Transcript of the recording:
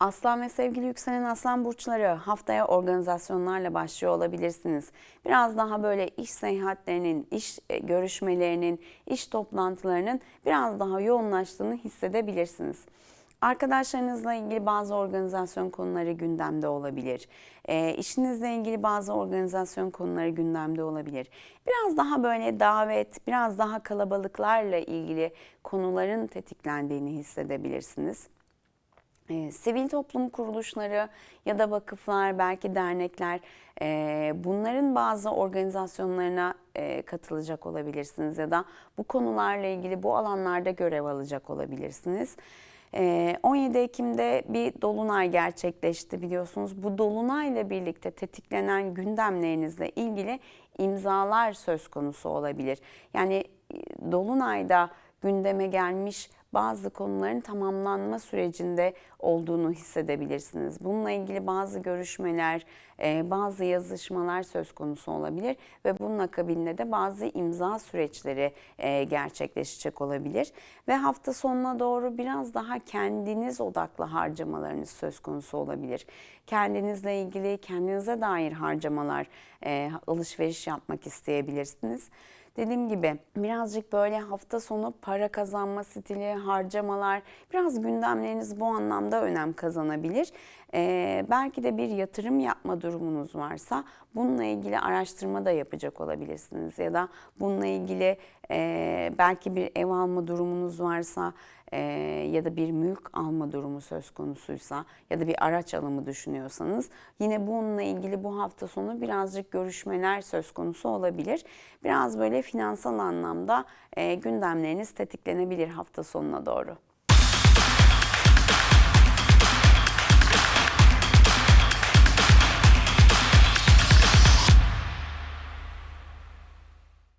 Aslan ve sevgili yükselen aslan burçları haftaya organizasyonlarla başlıyor olabilirsiniz. Biraz daha böyle iş seyahatlerinin, iş e, görüşmelerinin, iş toplantılarının biraz daha yoğunlaştığını hissedebilirsiniz. Arkadaşlarınızla ilgili bazı organizasyon konuları gündemde olabilir. E, işinizle ilgili bazı organizasyon konuları gündemde olabilir. Biraz daha böyle davet, biraz daha kalabalıklarla ilgili konuların tetiklendiğini hissedebilirsiniz. E, sivil toplum kuruluşları ya da vakıflar, belki dernekler e, bunların bazı organizasyonlarına e, katılacak olabilirsiniz ya da bu konularla ilgili bu alanlarda görev alacak olabilirsiniz. E, 17 Ekim'de bir dolunay gerçekleşti biliyorsunuz. Bu dolunayla birlikte tetiklenen gündemlerinizle ilgili imzalar söz konusu olabilir. Yani e, dolunayda gündeme gelmiş bazı konuların tamamlanma sürecinde olduğunu hissedebilirsiniz. Bununla ilgili bazı görüşmeler, e, bazı yazışmalar söz konusu olabilir ve bunun akabinde de bazı imza süreçleri e, gerçekleşecek olabilir. Ve hafta sonuna doğru biraz daha kendiniz odaklı harcamalarınız söz konusu olabilir. Kendinizle ilgili, kendinize dair harcamalar, e, alışveriş yapmak isteyebilirsiniz. Dediğim gibi birazcık böyle hafta sonu para kazanma stili, harcamalar, biraz gündemleriniz bu anlamda önem kazanabilir. Ee, belki de bir yatırım yapma durumunuz varsa bununla ilgili araştırma da yapacak olabilirsiniz. Ya da bununla ilgili e, belki bir ev alma durumunuz varsa e, ya da bir mülk alma durumu söz konusuysa ya da bir araç alımı düşünüyorsanız yine bununla ilgili bu hafta sonu birazcık görüşmeler söz konusu olabilir. Biraz böyle finansal anlamda e, gündemleriniz tetiklenebilir hafta sonuna doğru.